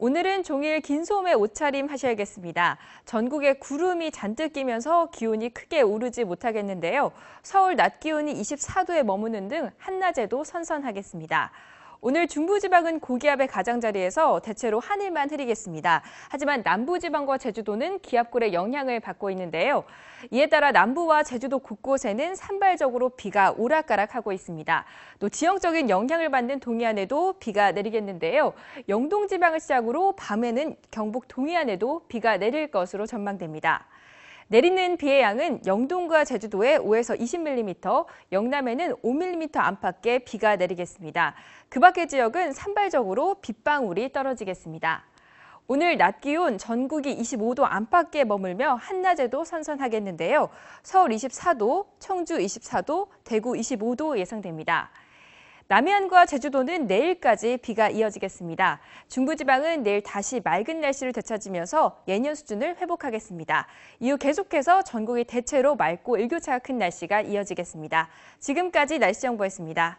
오늘은 종일 긴 소매 옷차림 하셔야겠습니다. 전국에 구름이 잔뜩 끼면서 기온이 크게 오르지 못하겠는데요. 서울 낮 기온이 24도에 머무는 등 한낮에도 선선하겠습니다. 오늘 중부지방은 고기압의 가장자리에서 대체로 하늘만 흐리겠습니다. 하지만 남부지방과 제주도는 기압골의 영향을 받고 있는데요. 이에 따라 남부와 제주도 곳곳에는 산발적으로 비가 오락가락하고 있습니다. 또 지형적인 영향을 받는 동해안에도 비가 내리겠는데요. 영동지방을 시작으로 밤에는 경북 동해안에도 비가 내릴 것으로 전망됩니다. 내리는 비의 양은 영동과 제주도에 5에서 20mm, 영남에는 5mm 안팎의 비가 내리겠습니다. 그 밖의 지역은 산발적으로 빗방울이 떨어지겠습니다. 오늘 낮 기온 전국이 25도 안팎에 머물며 한낮에도 선선하겠는데요. 서울 24도, 청주 24도, 대구 25도 예상됩니다. 남해안과 제주도는 내일까지 비가 이어지겠습니다. 중부지방은 내일 다시 맑은 날씨를 되찾으면서 예년 수준을 회복하겠습니다. 이후 계속해서 전국이 대체로 맑고 일교차가 큰 날씨가 이어지겠습니다. 지금까지 날씨 정보였습니다.